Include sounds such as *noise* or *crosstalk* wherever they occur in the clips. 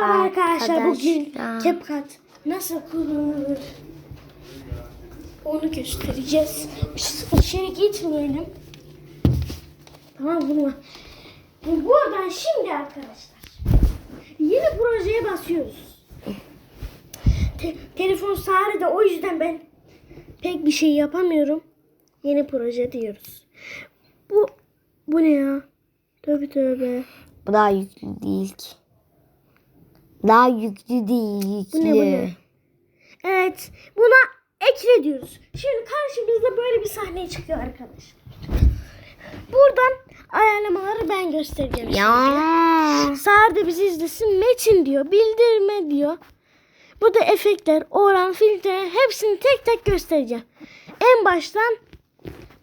Merhaba arkadaşlar. Bugün. CapCut nasıl kullanılır onu göstereceğiz. Biz içeri gitmeyelim. Tamam bunu. Buradan şimdi arkadaşlar yeni projeye basıyoruz. Te- telefon Sare'de o yüzden ben pek bir şey yapamıyorum. Yeni proje diyoruz. Bu bu ne ya? Tövbe tövbe. Bu daha yüklü değil ki. Daha yüklü değil yüklü. Bu ne, bu ne? Evet. Buna ekle diyoruz. Şimdi karşımızda böyle bir sahne çıkıyor arkadaşlar. Buradan ayarlamaları ben göstereceğim. Ya. Sağır da bizi izlesin. Metin diyor. Bildirme diyor. Burada efektler, oran, filtre hepsini tek tek göstereceğim. En baştan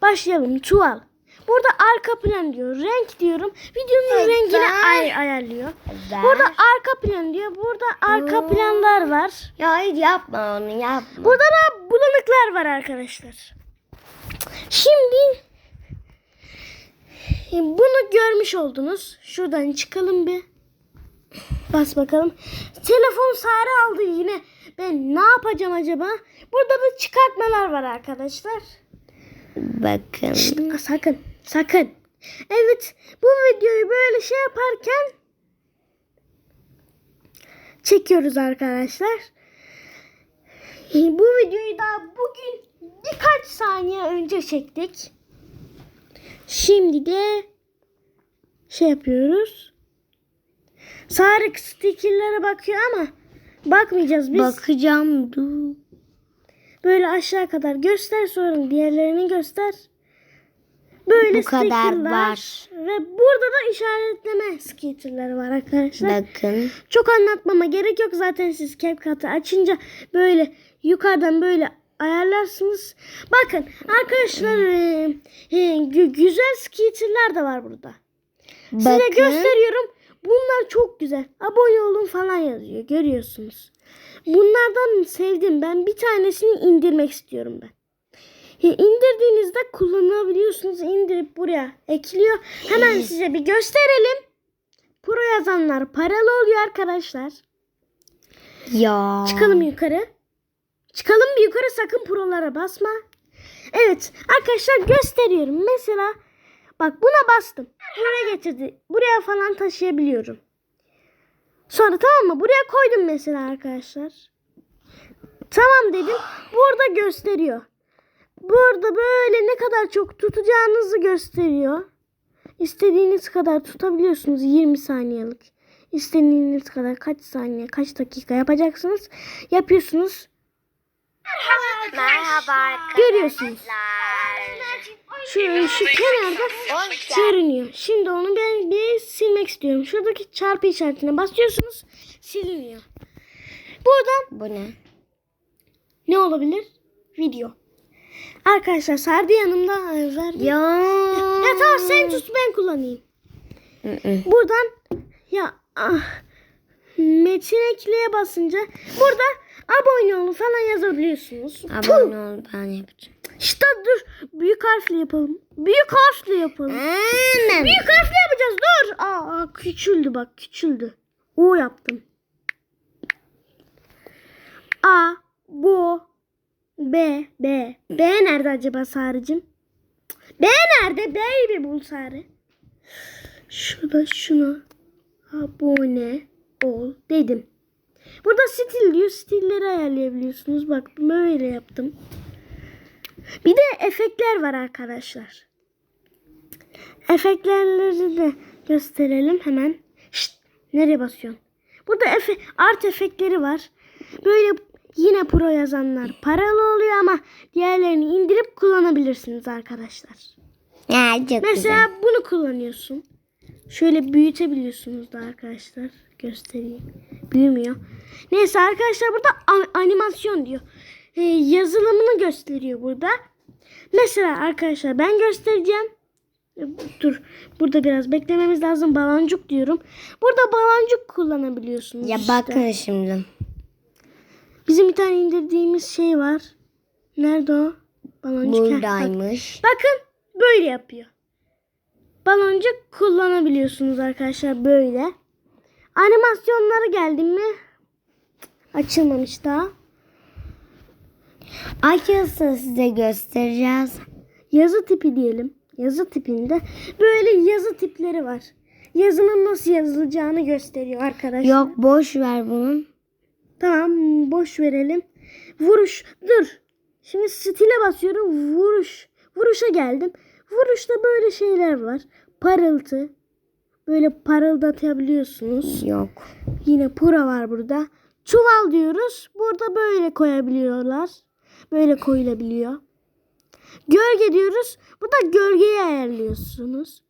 başlayalım. Çuval. Burada arka plan diyor. Renk diyorum. Videonun Evet. rengini ay ayarlıyor. Evet. Burada arka plan diyor. Burada arka planlar var. Ya hayır yapma onu yapma. Burada da bulanıklar var arkadaşlar. Şimdi bunu görmüş oldunuz. Şuradan çıkalım bir. Bas bakalım. Telefon Sare aldı yine. Ben ne yapacağım acaba? Burada da çıkartmalar var arkadaşlar. Bakın. Şşt, sakın, sakın. Evet, bu videoyu böyle şey yaparken çekiyoruz arkadaşlar. Bu videoyu daha bugün birkaç saniye önce çektik. Şimdi de şey yapıyoruz. Sarı stickerlere bakıyor ama bakmayacağız biz. Bakacağım dur. Böyle aşağı kadar göster sonra diğerlerini göster. Böyle Bu kadar var. Ve burada da işaretleme stickerları var arkadaşlar. Bakın. Çok anlatmama gerek yok zaten siz CapCut'ı açınca böyle yukarıdan böyle ayarlarsınız. Bakın arkadaşlar e, e, gü- güzel skitterler de var burada. Size Bakın. gösteriyorum. Bunlar çok güzel. Abone olun falan yazıyor. Görüyorsunuz. Bunlardan sevdim. Ben bir tanesini indirmek istiyorum ben. E, İndirdiğinizde kullanabiliyorsunuz. İndirip buraya ekliyor. Hemen size bir gösterelim. Pro yazanlar paralı oluyor arkadaşlar. Ya. Çıkalım yukarı. Çıkalım bir yukarı sakın prolara basma. Evet arkadaşlar gösteriyorum. Mesela bak buna bastım. Buraya getirdi. Buraya falan taşıyabiliyorum. Sonra tamam mı? Buraya koydum mesela arkadaşlar. Tamam dedim. Burada gösteriyor. Burada böyle ne kadar çok tutacağınızı gösteriyor. İstediğiniz kadar tutabiliyorsunuz 20 saniyelik. İstediğiniz kadar kaç saniye, kaç dakika yapacaksınız. Yapıyorsunuz. Merhaba Görüyorsunuz. Şu, şu kenarda görünüyor. Şimdi onu ben bir silmek istiyorum. Şuradaki çarpı işaretine basıyorsunuz. Siliniyor. Buradan Bu ne? ne olabilir? Video. Arkadaşlar Sardı yanımda verdi. Ya. Ya tamam sen tut ben kullanayım. Buradan ya ah, metin ekleye basınca burada abone olun falan yazabiliyorsunuz. Abone ol ben yapacağım. İşte dur büyük harfle yapalım. Büyük harfle yapalım. Annem. Büyük harfle yapacağız dur. Aa, küçüldü bak küçüldü. O yaptım. A, bu, B, B. B nerede acaba Sarıcığım? B nerede? B'yi bir bul Sarı. Şurada şuna abone ol dedim. Burada stil diyor. Stilleri ayarlayabiliyorsunuz. Bak böyle yaptım. Bir de efektler var arkadaşlar. Efektlerleri de gösterelim hemen. Şşt, nereye basıyorsun? Burada efe, art efektleri var. Böyle yine pro yazanlar paralı oluyor ama diğerlerini indirip kullanabilirsiniz arkadaşlar. Ya çok Mesela güzel. bunu kullanıyorsun. Şöyle büyütebiliyorsunuz da arkadaşlar. Göstereyim. Büyümüyor. Neyse arkadaşlar burada animasyon diyor. Ee, yazılımını gösteriyor burada. Mesela arkadaşlar ben göstereceğim. Ee, Dur. Burada biraz beklememiz lazım. Baloncuk diyorum. Burada baloncuk kullanabiliyorsunuz. Ya işte. bakın şimdi. Bizim bir tane indirdiğimiz şey var. Nerede o? Baloncuk. Heh, bak. Buradaymış. Bakın böyle yapıyor. Baloncuk kullanabiliyorsunuz arkadaşlar böyle. Animasyonları geldi mi? Açılmamış daha. Açılsın size göstereceğiz. Yazı tipi diyelim. Yazı tipinde böyle yazı tipleri var. Yazının nasıl yazılacağını gösteriyor arkadaşlar. Yok boş ver bunun. Tamam boş verelim. Vuruş. Dur. Şimdi stile basıyorum. Vuruş. Vuruşa geldim. Vuruşta böyle şeyler var. Parıltı. Böyle parıldatabiliyorsunuz. Yok. Yine pura var burada. Çuval diyoruz. Burada böyle koyabiliyorlar. Böyle koyulabiliyor. Gölge diyoruz. Burada gölgeyi ayarlıyorsunuz.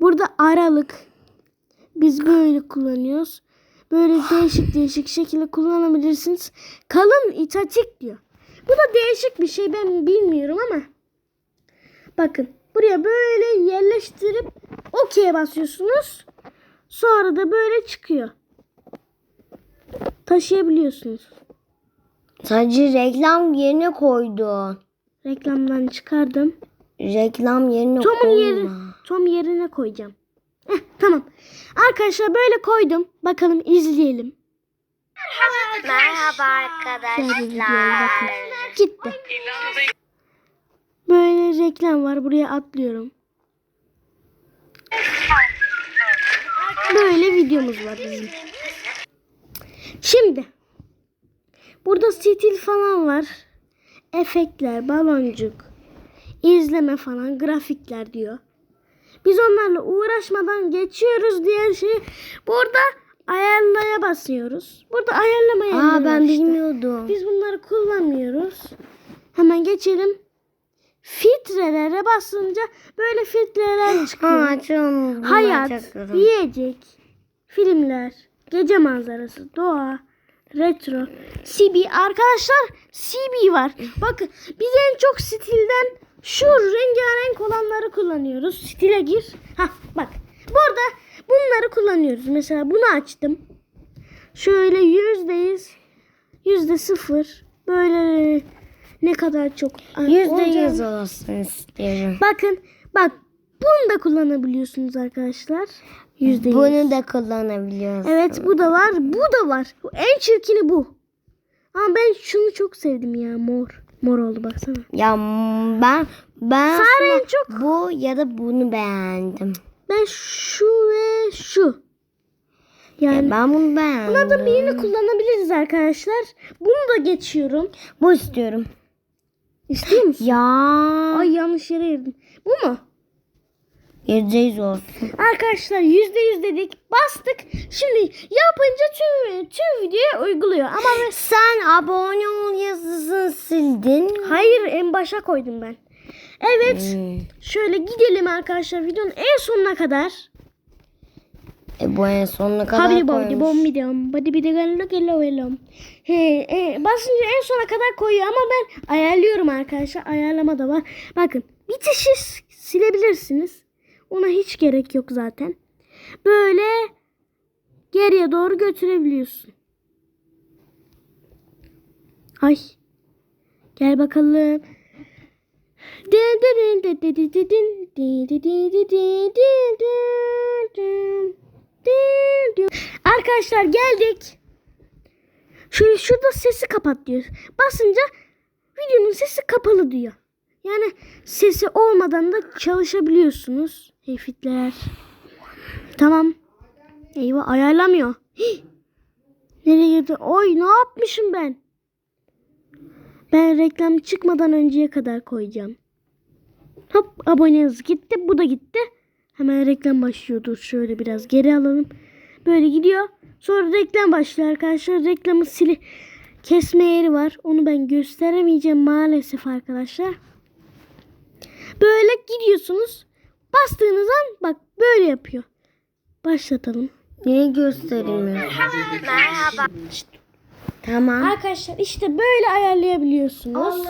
Burada aralık. Biz böyle kullanıyoruz. Böyle değişik değişik şekilde kullanabilirsiniz. Kalın itaçik diyor. Bu da değişik bir şey ben bilmiyorum ama. Bakın buraya böyle yerleştirip OK'ye basıyorsunuz. Sonra da böyle çıkıyor. Taşıyabiliyorsunuz. Sadece reklam yerine koydun. Reklamdan çıkardım. Reklam yerine Tom'un koyma. yeri, Tom yerine koyacağım. Heh, tamam. Arkadaşlar böyle koydum. Bakalım izleyelim. Merhaba bakın. Gitti. Böyle reklam var. Buraya atlıyorum. Böyle videomuz var bizim. Şimdi. Burada stil falan var. Efektler, baloncuk, izleme falan, grafikler diyor. Biz onlarla uğraşmadan geçiyoruz diğer şeyi. Burada ayarlaya basıyoruz. Burada ayarlama yerleri Aa ben işte. bilmiyordum. Biz bunları kullanmıyoruz. Hemen geçelim. Filtrelere basınca böyle filtreler *laughs* çıkıyor. Ha. Bunu Hayat, yiyecek, filmler, gece manzarası, doğa, retro, CB. Arkadaşlar CB var. *laughs* Bakın biz en çok stilden şu rengarenk olanları kullanıyoruz. Stile gir. Ha bak. Burada bunları kullanıyoruz. Mesela bunu açtım. Şöyle yüzdeyiz. Yüzde sıfır. Böyle ne kadar çok. Yüzde yüz olsun istiyorum. Bakın bak bunu da kullanabiliyorsunuz arkadaşlar. Yüzde yüz. Bunu da kullanabiliyorsun. Evet bu da var. Bu da var. En çirkini bu. Ama ben şunu çok sevdim ya mor. Mor oldu baksana. Ya ben ben Sarı en çok. bu ya da bunu beğendim. Ben şu ve şu. Yani Ya ben bunu beğendim. bunlardan birini kullanabiliriz arkadaşlar. Bunu da geçiyorum. Bu istiyorum. İstiyor musun? Ya. Ay yanlış yere girdim. Bu mu? Yüz olsun. Arkadaşlar yüzde yüz dedik. Bastık. Şimdi yapınca tüm, tüm videoya uyguluyor. Ama ben- Sen abone ol yazısını sildin. hayır en başa koydum ben. Evet. Hmm. Şöyle gidelim arkadaşlar videonun en sonuna kadar. E bu en sonuna kadar Habidi bom koymuş. bom bidom. Badi bidi gallo gello velom. He, e, basınca en sona kadar koyuyor ama ben ayarlıyorum arkadaşlar. Ayarlama da var. Bakın bitişi silebilirsiniz. Ona hiç gerek yok zaten. Böyle geriye doğru götürebiliyorsun. Ay. Gel bakalım. Arkadaşlar geldik. Şöyle şurada sesi kapat diyor. Basınca videonun sesi kapalı diyor. Yani sesi olmadan da çalışabiliyorsunuz. Heyfitler. Tamam. Eyvah ayarlamıyor. Hih. Nereye girdi? Oy ne yapmışım ben? Ben reklam çıkmadan önceye kadar koyacağım. Hop abone hızı gitti. Bu da gitti. Hemen reklam başlıyor. Dur şöyle biraz geri alalım. Böyle gidiyor. Sonra reklam başlıyor arkadaşlar. Reklamı sili kesme yeri var. Onu ben gösteremeyeceğim maalesef arkadaşlar. Böyle gidiyorsunuz. Bastığınız an bak böyle yapıyor. Başlatalım. Niye göstermiyorsun? Tamam. Arkadaşlar işte böyle ayarlayabiliyorsunuz. *sighs*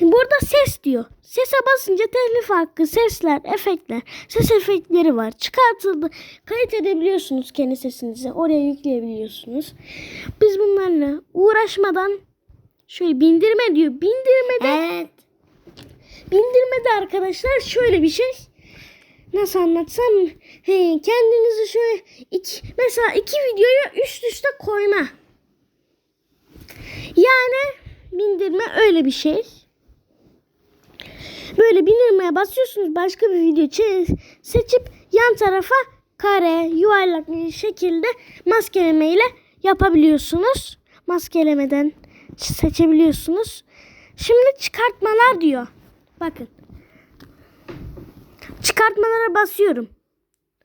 Burada ses diyor. Sese basınca telif hakkı, sesler, efektler, ses efektleri var. Çıkartıldı. Kayıt edebiliyorsunuz kendi sesinizi. Oraya yükleyebiliyorsunuz. Biz bunlarla uğraşmadan şöyle bindirme diyor. Bindirmede Evet. Bindirmede arkadaşlar şöyle bir şey. nasıl anlatsam he, kendinizi şöyle iki, mesela iki videoyu üst üste koyma. Yani bindirme öyle bir şey. Böyle bindirmeye basıyorsunuz başka bir video seçip yan tarafa kare yuvarlak bir şekilde maskeleme ile yapabiliyorsunuz. Maskelemeden seçebiliyorsunuz. Şimdi çıkartmalar diyor. Bakın. Çıkartmalara basıyorum.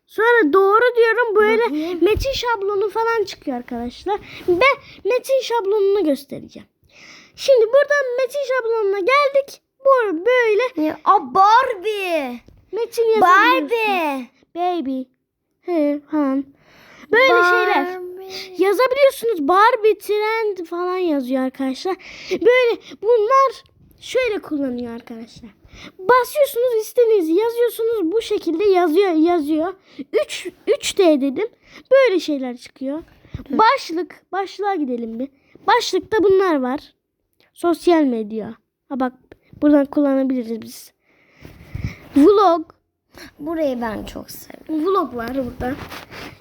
Sonra doğru diyorum böyle metin şablonu falan çıkıyor arkadaşlar. Ve metin şablonunu göstereceğim. Şimdi buradan metin şablonuna geldik. Bu böyle Ya, Barbie. metin yazabiliyorsunuz. Barbie. Baby. He falan. Böyle şeyler. Barbie. Yazabiliyorsunuz. Barbie trend falan yazıyor arkadaşlar. Böyle bunlar şöyle kullanıyor arkadaşlar. Basıyorsunuz istediğinizi yazıyorsunuz. Bu şekilde yazıyor yazıyor. 3 3D dedim. Böyle şeyler çıkıyor. Başlık. Başlığa gidelim bir. Başlıkta bunlar var. Sosyal medya. Ha bak buradan kullanabiliriz biz. Vlog. Burayı ben çok seviyorum. Vlog var burada.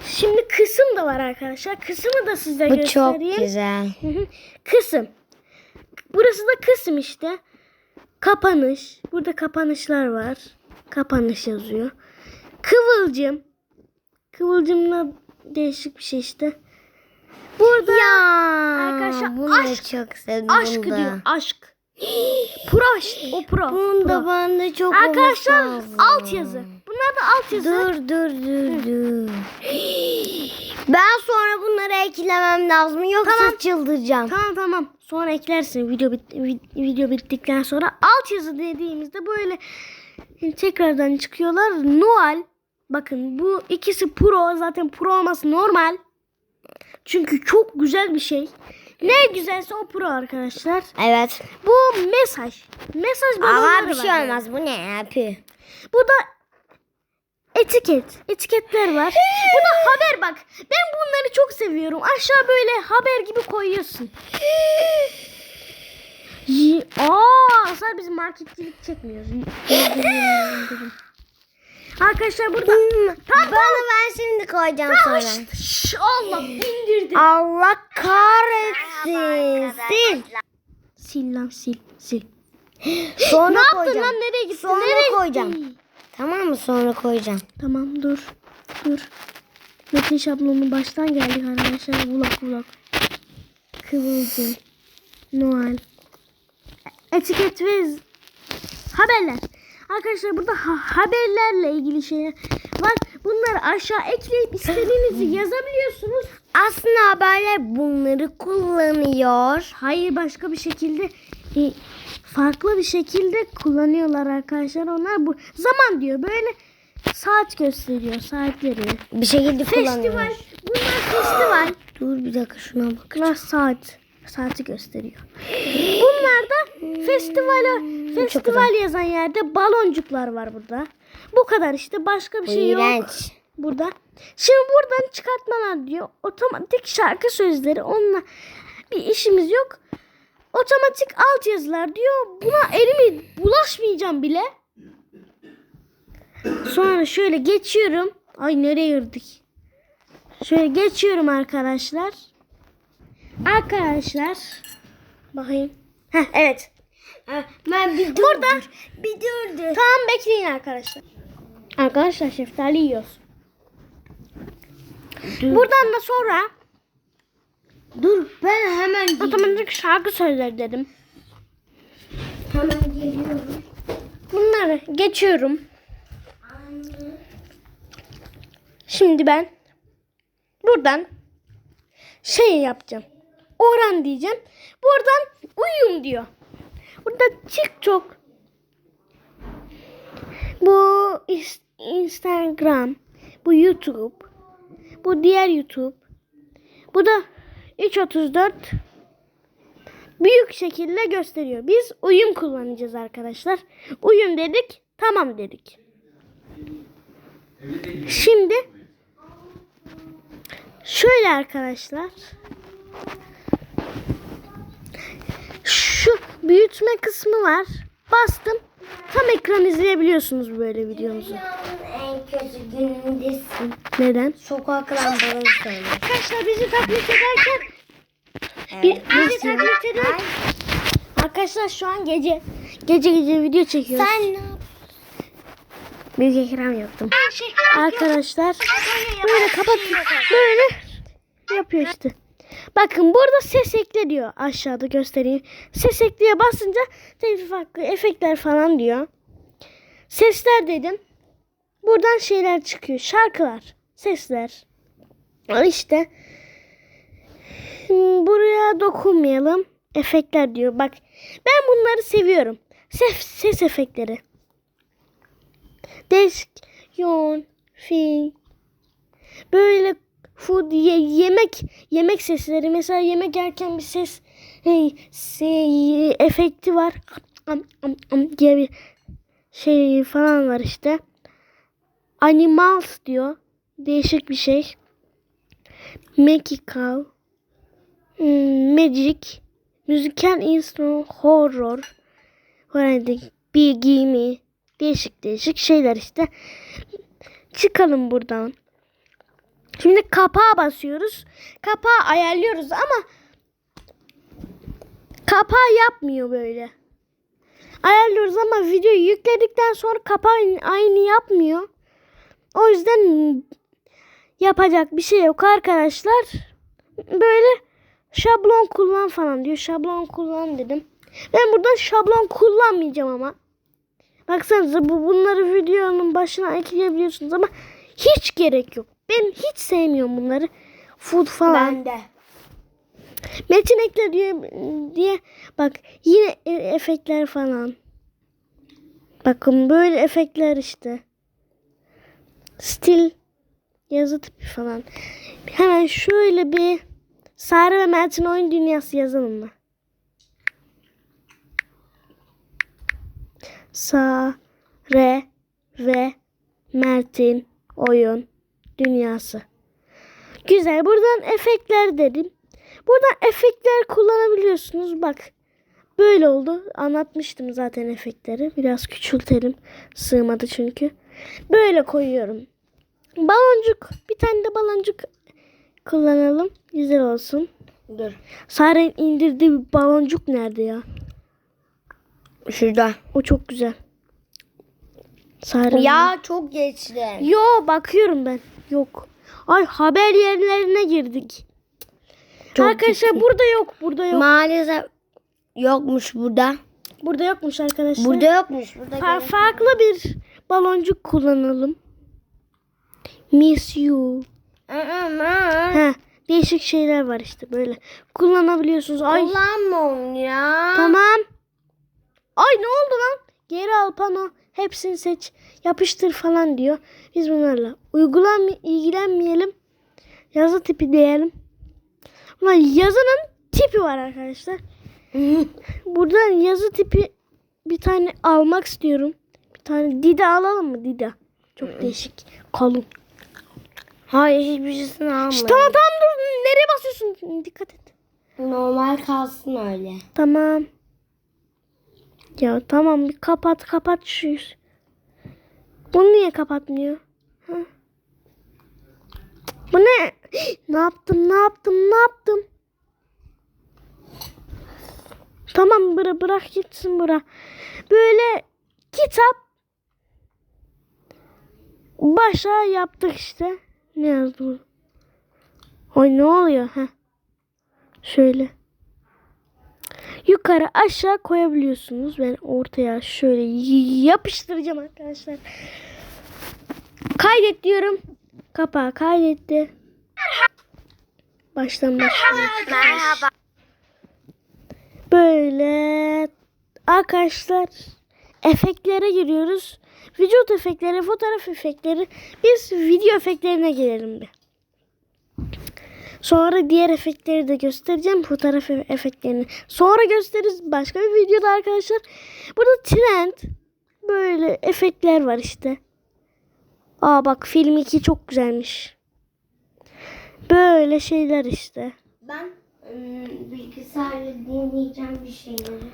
Şimdi kısım da var arkadaşlar. Kısmı da size Bu çok göstereyim. güzel. Hı hı. kısım. Burası da kısım işte. Kapanış. Burada kapanışlar var. Kapanış yazıyor. Kıvılcım. Kıvılcımla değişik bir şey işte. Burada Ya Arkadaşlar, bunu aşk- çok sevdim. aşk bunu da. diyor. Aşk. *gasps* pro işte. O pro. Bunu da ben de çok Arkadaşlar alt yazı. Bunlar da alt yazı. Dur dur dur dur. Ben sonra bunları eklemem lazım yoksa Tamam. çıldıracağım. Tamam tamam. Sonra eklersin video bit vid- video bittikten sonra. Alt yazı dediğimizde böyle tekrardan çıkıyorlar. Noel. Bakın bu ikisi pro. Zaten pro olması normal. Çünkü çok güzel bir şey. Ne güzelse o pro arkadaşlar. Evet. Bu mesaj. Mesaj Ama balonları bir şey var. olmaz. Bu ne yapıyor? Bu da etiket. Etiketler var. Bu da haber bak. Ben bunları çok seviyorum. Aşağı böyle haber gibi koyuyorsun. Aa, aslında biz marketçilik çekmiyoruz. Arkadaşlar burada Tam Bana ben şimdi koyacağım sonra. Şş, Allah indirdi. Allah kahretsin. Sil. Sil lan sil sil. Sonra ne yaptın koyacağım. lan nereye gittin? Sonra nereye koyacağım. gittin? Tamam mı? Sonra koyacağım. Tamam dur. Dur. Metin şablonu baştan geldik arkadaşlar. Vlog vlog. Kıvılcım. Noel. Etiket ve haberler. Arkadaşlar burada ha- haberlerle ilgili şeyler var. Bunları aşağı ekleyip istediğinizi *laughs* yazabiliyorsunuz. Aslında haberler bunları kullanıyor. Hayır başka bir şekilde e, farklı bir şekilde kullanıyorlar arkadaşlar. Onlar bu zaman diyor böyle saat gösteriyor saatleri. Bir şekilde Festival. Bunlar festival. Dur bir dakika şuna bak. Bunlar saat. Saati gösteriyor. Bunlar da festivale festival yazan yerde baloncuklar var burada. Bu kadar işte başka bir şey yok İğrenç. burada. Şimdi buradan çıkartmalar diyor. Otomatik şarkı sözleri onunla bir işimiz yok. Otomatik alt yazılar diyor. Buna elimi bulaşmayacağım bile. Sonra şöyle geçiyorum. Ay nereye girdik? Şöyle geçiyorum arkadaşlar. Arkadaşlar. Bakayım. Heh, evet. Ben bir dur. Burada Bir dur dur. Tamam bekleyin arkadaşlar. Arkadaşlar şeftali yiyoruz. Buradan da sonra Dur ben hemen otomatik şarkı sözleri dedim. Hemen geliyorum. Bunları geçiyorum. Şimdi ben buradan şey yapacağım. Oran diyeceğim. Buradan uyum diyor. Burada TikTok. Bu Instagram. Bu YouTube. Bu diğer YouTube. Bu da 3.34 büyük şekilde gösteriyor. Biz uyum kullanacağız arkadaşlar. Uyum dedik, tamam dedik. Şimdi şöyle arkadaşlar. Şu büyütme kısmı var. Bastım. Tam ekran izleyebiliyorsunuz böyle videomuzu. En Neyse günündesin. Neden? Sokak lambaları söyle. Arkadaşlar bizi taklit ederken Evet. bizi taklit ederken Arkadaşlar şu an gece gece gece video çekiyoruz. Sen ne? Büyük ekran yaptım. Arkadaşlar böyle kapat böyle yapıyor işte. Bakın burada ses ekle diyor. Aşağıda göstereyim. Ses ekleye basınca tabii farklı efektler falan diyor. Sesler dedim. Buradan şeyler çıkıyor. Şarkılar, sesler. İşte. Hmm, Buraya dokunmayalım. Efektler diyor. Bak ben bunları seviyorum. Ses, ses efektleri. Değişik, yoğun, fi. Böyle food ye- yemek yemek sesleri mesela yemek yerken bir ses hey, şey, efekti var. Am, am, am diye bir şey falan var işte. Animals diyor. Değişik bir şey. Magical. Hmm, magic. Müzikal instrument horror. Öğrendik. Bilgi mi? Değişik değişik şeyler işte. Çıkalım buradan. Şimdi kapağa basıyoruz. Kapağı ayarlıyoruz ama kapağı yapmıyor böyle. Ayarlıyoruz ama videoyu yükledikten sonra kapağı aynı yapmıyor. O yüzden yapacak bir şey yok arkadaşlar. Böyle şablon kullan falan diyor. Şablon kullan dedim. Ben burada şablon kullanmayacağım ama. Baksanıza bu bunları videonun başına ekleyebiliyorsunuz ama hiç gerek yok. Ben hiç sevmiyorum bunları. Food falan. Ben de. Metin ekle diye, diye bak yine e- efektler falan. Bakın böyle efektler işte. Stil yazı tipi falan. Hemen şöyle bir Sare ve Mert'in oyun dünyası yazalım mı? Sare ve Mert'in oyun dünyası. Güzel. Buradan efektler dedim. Buradan efektler kullanabiliyorsunuz. Bak. Böyle oldu. Anlatmıştım zaten efektleri. Biraz küçültelim. Sığmadı çünkü. Böyle koyuyorum. Baloncuk. Bir tane de baloncuk kullanalım. Güzel olsun. Dur. Sare'nin indirdiği bir baloncuk nerede ya? Şurada. O çok güzel. Sare. Ya çok geçti. Yo bakıyorum ben. Yok. Ay haber yerlerine girdik. Çok arkadaşlar güzel. burada yok. Burada yok. Maalesef yokmuş burada. burada yokmuş arkadaşlar. Burada yokmuş. Burada Fa- farklı bir baloncuk kullanalım. Miss you. Heh, değişik şeyler var işte böyle. Kullanabiliyorsunuz. Ay Kullanma onu ya. tamam. Ay ne oldu lan? Geri al pano. Hepsini seç. Yapıştır falan diyor. Biz bunlarla uygulan ilgilenmeyelim. Yazı tipi diyelim. Ulan yazının tipi var arkadaşlar. *laughs* Buradan yazı tipi bir tane almak istiyorum. Bir tane Dida alalım mı Dida? Çok değişik. Kalın. Hayır hiçbir şeysini alma. Şş, tamam tamam dur. Nereye basıyorsun? Dikkat et. Normal kalsın öyle. Tamam. Ya tamam bir kapat kapat şu yüz. Bunu niye kapatmıyor? Ha? Bu ne? Ne yaptım ne yaptım ne yaptım? Tamam bıra bırak gitsin bırak. Böyle kitap başa yaptık işte. Ne yazdı bu? Ay ne oluyor? ha? Şöyle. Yukarı aşağı koyabiliyorsunuz. Ben ortaya şöyle yapıştıracağım arkadaşlar. Kaydet diyorum. Kapağı kaydetti. Baştan başlıyoruz. Merhaba. Böyle arkadaşlar efektlere giriyoruz. Vücut efektleri, fotoğraf efektleri. Biz video efektlerine gelelim bir. Sonra diğer efektleri de göstereceğim. Fotoğraf efektlerini. Sonra gösteririz başka bir videoda arkadaşlar. Burada trend böyle efektler var işte. Aa bak film 2 çok güzelmiş. Böyle şeyler işte. Ben ım, bilgisayarla dinleyeceğim bir şeyleri.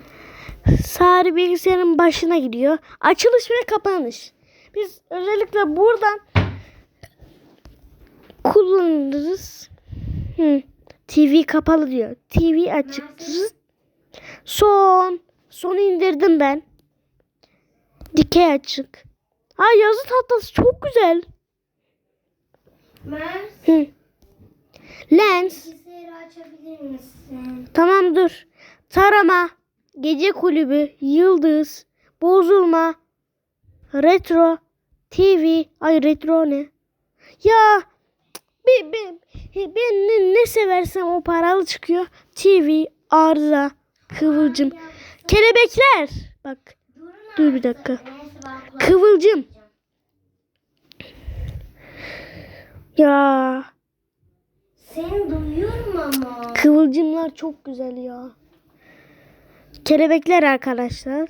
Sari bilgisayarın başına gidiyor. Açılış ve kapanış. Biz özellikle buradan kullanırız. Hı. TV kapalı diyor. TV açık. Son. Son indirdim ben. Dikey açık. Ha yazı tahtası çok güzel. Mert Hı. Lens. bilgisayarı açabilir misin? Tamam dur. Tarama. Gece kulübü. Yıldız. Bozulma. Retro. TV. Ay retro ne? Ya ben, ben, ben ne, ne seversem o paralı çıkıyor. TV. Arıza. Kıvılcım. Kelebekler. Bak. Dur bir dakika. Kıvılcım. Ya. Seni duyuyorum ama. Kıvılcımlar çok güzel ya. Kelebekler arkadaşlar.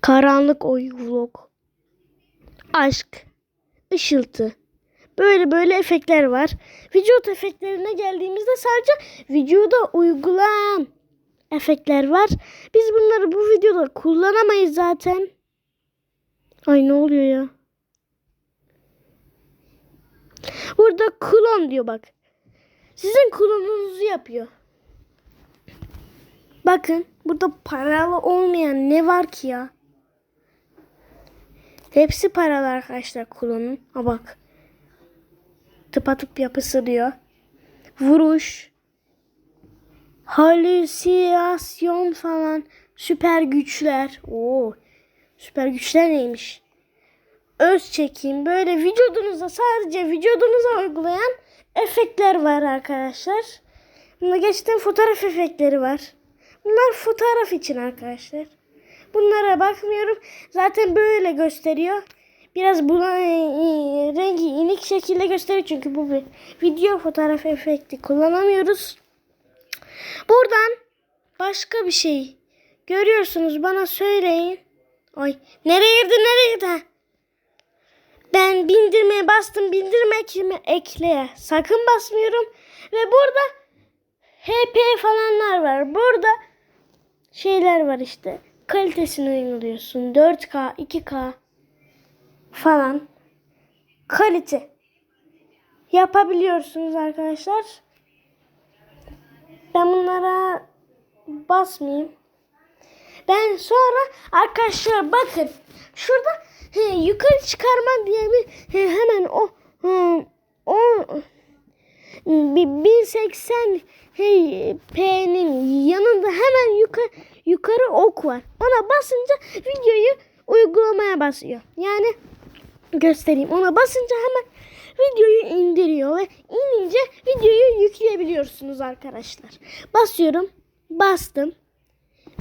Karanlık oy vlog. Aşk. ışıltı. Böyle böyle efektler var. Vücut efektlerine geldiğimizde sadece vücuda uygulanan efektler var. Biz bunları bu videoda kullanamayız zaten. Ay ne oluyor ya? Burada klon diyor bak. Sizin klonunuzu yapıyor. Bakın burada paralı olmayan ne var ki ya? Hepsi paralı arkadaşlar klonun. Ha bak. Tıpatıp yapısı diyor. Vuruş. Halüsinasyon falan. Süper güçler. Oo. Süper güçler neymiş? Öz çekim. Böyle vücudunuza sadece vücudunuza uygulayan efektler var arkadaşlar. Bunda gerçekten fotoğraf efektleri var. Bunlar fotoğraf için arkadaşlar. Bunlara bakmıyorum. Zaten böyle gösteriyor. Biraz buna e, e, rengi inik şekilde gösteriyor çünkü bu bir video fotoğraf efekti kullanamıyoruz. Buradan başka bir şey görüyorsunuz bana söyleyin. Ay nereye girdi nereye girdi? Ben bindirmeye bastım bindirmek mi ekleye sakın basmıyorum. Ve burada HP falanlar var. Burada şeyler var işte. Kalitesini uyguluyorsun. 4K, 2K falan. Kalite yapabiliyorsunuz arkadaşlar. Ben bunlara basmayayım. Ben sonra arkadaşlar bakın şurada he, yukarı çıkarma diye bir he, hemen o hı, o bir 1080 hey, P'nin yanında hemen yukarı yukarı ok var. Ona basınca videoyu uygulamaya basıyor. Yani göstereyim. Ona basınca hemen videoyu indiriyor ve inince videoyu yükleyebiliyorsunuz arkadaşlar. Basıyorum. Bastım.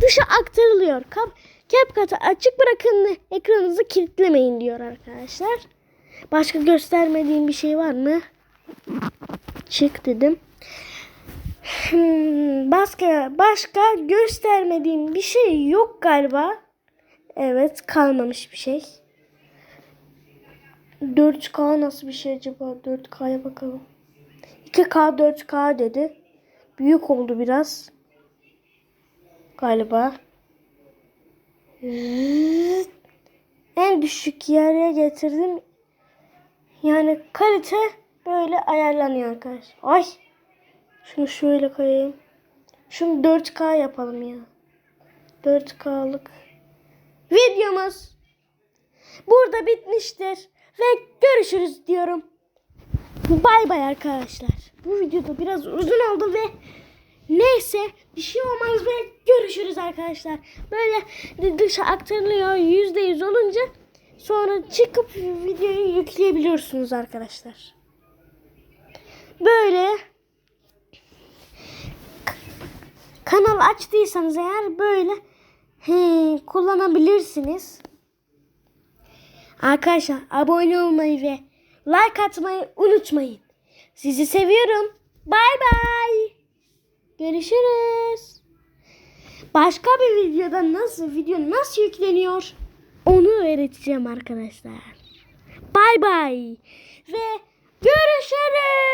Tuşa aktarılıyor. Kap, CapCut'ı açık bırakın ekranınızı kilitlemeyin diyor arkadaşlar. Başka göstermediğim bir şey var mı? Çık dedim. Hmm, başka başka göstermediğim bir şey yok galiba. Evet kalmamış bir şey. 4K nasıl bir şey acaba? 4K'ya bakalım. 2K 4K dedi. Büyük oldu biraz. Galiba. En düşük yere getirdim. Yani kalite böyle ayarlanıyor arkadaşlar. Ay. Şunu şöyle koyayım. Şunu 4K yapalım ya. 4K'lık videomuz burada bitmiştir. Ve görüşürüz diyorum. Bay bay arkadaşlar. Bu videoda biraz uzun oldu ve neyse bir şey olmaz ve görüşürüz arkadaşlar. Böyle dışa aktarılıyor yüzde yüz olunca sonra çıkıp videoyu yükleyebiliyorsunuz arkadaşlar. Böyle kanal açtıysanız eğer böyle he, kullanabilirsiniz. Arkadaşlar abone olmayı ve like atmayı unutmayın. Sizi seviyorum. Bay bay. Görüşürüz. Başka bir videoda nasıl video nasıl yükleniyor onu öğreteceğim arkadaşlar. Bay bay ve görüşürüz.